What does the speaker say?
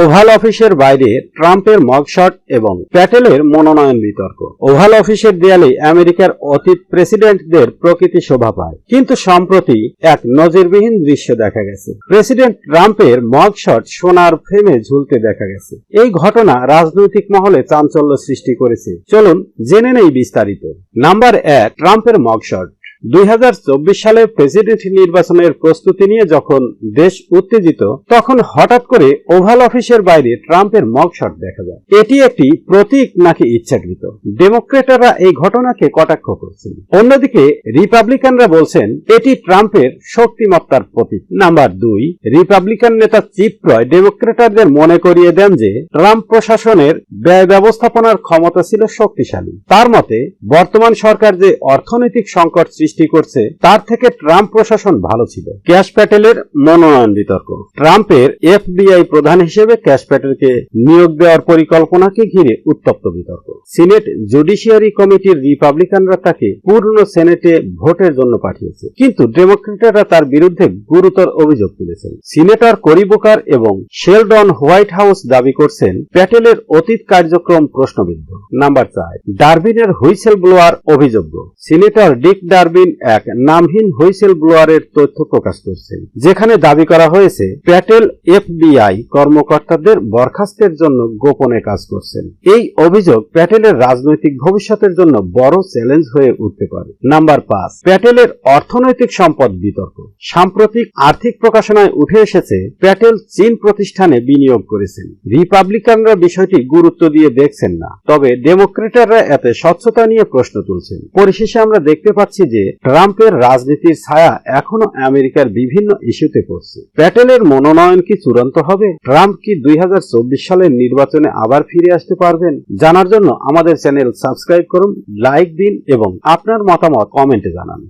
Oval অফিসের বাইরে ট্রাম্পের মগশট এবং প্যাটেলের মনোনয়ন বিতর্ক। ওভাল অফিসের দেয়ালে আমেরিকার অতীত প্রেসিডেন্টদের প্রকৃতি শোভা পায়। কিন্তু সম্প্রতি এক নজিরবিহীন দৃশ্য দেখা গেছে। প্রেসিডেন্ট ট্রাম্পের মগশট সোনার ফ্রেমে ঝুলতে দেখা গেছে। এই ঘটনা রাজনৈতিক মহলে চাঞ্চল্য সৃষ্টি করেছে। চলুন জেনে নেই বিস্তারিত। নাম্বার এক, ট্রাম্পের মগশট দুই হাজার চব্বিশ সালে প্রেসিডেন্ট নির্বাচনের প্রস্তুতি নিয়ে যখন দেশ উত্তেজিত, তখন হঠাৎ করে ওভাল অফিসের বাইরে ট্রাম্পের মগশট দেখা যায়। এটি একটি প্রতীক নাকি ইচ্ছাকৃত? ডেমোক্রেটাররা এই ঘটনাকে কটাক্ষ করছেন। অন্যদিকে রিপাবলিকানরা বলছেন, এটি ট্রাম্পের শক্তিমত্তার প্রতীক। নাম্বার দুই, রিপাবলিকান নেতা চিপ রয় ডেমোক্রেটারদের মনে করিয়ে দেন যে, ট্রাম্প প্রশাসনের ব্যয় ব্যবস্থাপনার ক্ষমতা ছিল শক্তিশালী। তার মতে, বর্তমান সরকার যে অর্থনৈতিক সংকট সৃষ্টি করছে, তার থেকে ট্রাম্প প্রশাসন ভালো ছিল। ক্যাশ প্যাটেলের মনোনয়ন বিতর্ক। ট্রাম্পের এফবিআই প্রধান হিসেবে ক্যাশ প্যাটেলকে নিয়োগ দেওয়ার পরিকল্পনাকে ঘিরে উত্তপ্ত বিতর্ক। সিনেট জুডিশিয়ারি কমিটির রিপাবলিকানরা তাকে পূর্ণ সেনেটে ভোটের জন্য পাঠিয়েছে। কিন্তু ডেমোক্রেটরা তার বিরুদ্ধে গুরুতর অভিযোগ তুলেছেন। সিনেটর করিবোকার এবং শেলডন হোয়াইট হাউস দাবি করছেন, প্যাটেলের অতীত কার্যক্রম প্রশ্নবিদ্ধ। নাম্বার চার ডারবিনের হুইসেল ব্লোয়ার অভিযোগ্য। সিনেটর ডিক ডারবিন এক নামহীন হুইসেল ব্লোয়ারের তথ্য প্রকাশ করছেন যেখানে দাবি করা হয়েছে, প্যাটেল এফবিআই কর্মকর্তাদের বরখাস্তের জন্য গোপনে কাজ করছেন। এই অভিযোগ প্যাটেলের রাজনৈতিক ভবিষ্যতের জন্য বড় চ্যালেঞ্জ হয়ে উঠতে পারে। নাম্বার পাঁচ, প্যাটেলের অর্থনৈতিক সম্পদ বিতর্ক। সাম্প্রতিক আর্থিক প্রকাশনায় উঠে এসেছে, প্যাটেল চীন প্রতিষ্ঠানে বিনিয়োগ করেছেন। রিপাবলিকানরা বিষয়টি গুরুত্ব দিয়ে দেখছেন না। তবে ডেমোক্রেটাররা এতে স্বচ্ছতা নিয়ে প্রশ্ন তুলছেন। পরিশেষে আমরা দেখতে পাচ্ছি যে ট্রাম্পের রাজনীতির ছায়া এখনও আমেরিকার বিভিন্ন ইস্যুতে পড়ছে। প্যাটেলের মনোনয়ন কি চূড়ান্ত হবে? ট্রাম্প কি দুই হাজার চব্বিশ সালের নির্বাচনে আবার ফিরে আসতে পারবেন? জানার জন্য আমাদের চ্যানেল সাবস্ক্রাইব করুন, লাইক দিন এবং আপনার মতামত কমেন্টে জানান।